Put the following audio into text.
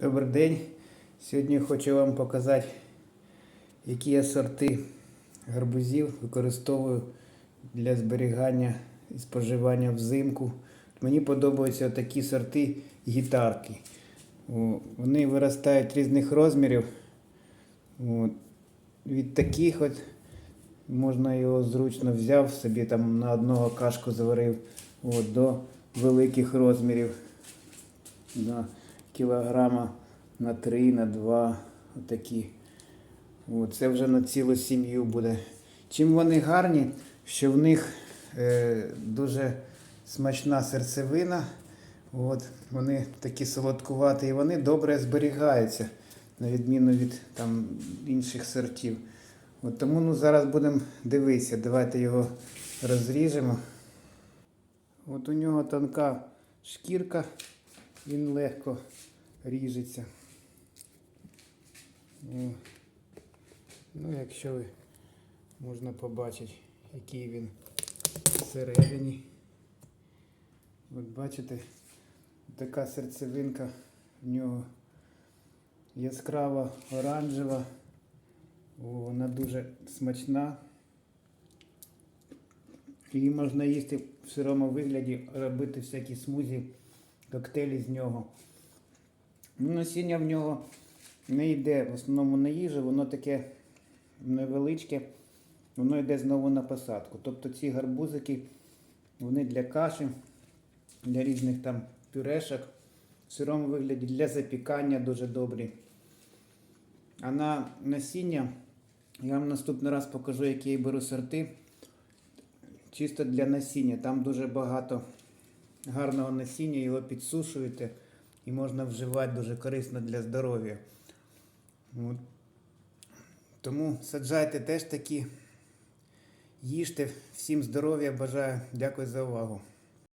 Добрий день. Сьогодні хочу вам показати, які я сорти гарбузів використовую для зберігання і споживання взимку. Мені подобаються такі сорти гітарки. Вони виростають різних розмірів. Від таких от можна його зручно взяв, собі там на одного кашку заварив от, до великих розмірів. На кілограма на 3, на 2, отакі. От, це вже на цілу сім'ю буде. Чим вони гарні, що в них е, дуже смачна серцевина. От, вони такі солодкуваті і вони добре зберігаються, на відміну від там, інших сортів. От, тому ну, зараз будемо дивитися. Давайте його розріжемо. От у нього тонка шкірка, він легко ріжеться. Ну, якщо ви можна побачити, який він всередині. От бачите, така серцевинка в нього яскрава оранжева. Вона дуже смачна. Її можна їсти в сирому вигляді, робити всякі смузі, коктейлі з нього. Насіння в нього не йде в основному на їжу, воно таке невеличке, воно йде знову на посадку. Тобто ці гарбузики, вони для каші, для різних там пюрешок, в сирому вигляді, для запікання дуже добрі. А на насіння я вам наступний раз покажу, які я беру сорти. Чисто для насіння. Там дуже багато гарного насіння, його підсушуєте і можна вживати дуже корисно для здоров'я. От. Тому саджайте теж такі, їжте. Всім здоров'я бажаю. Дякую за увагу.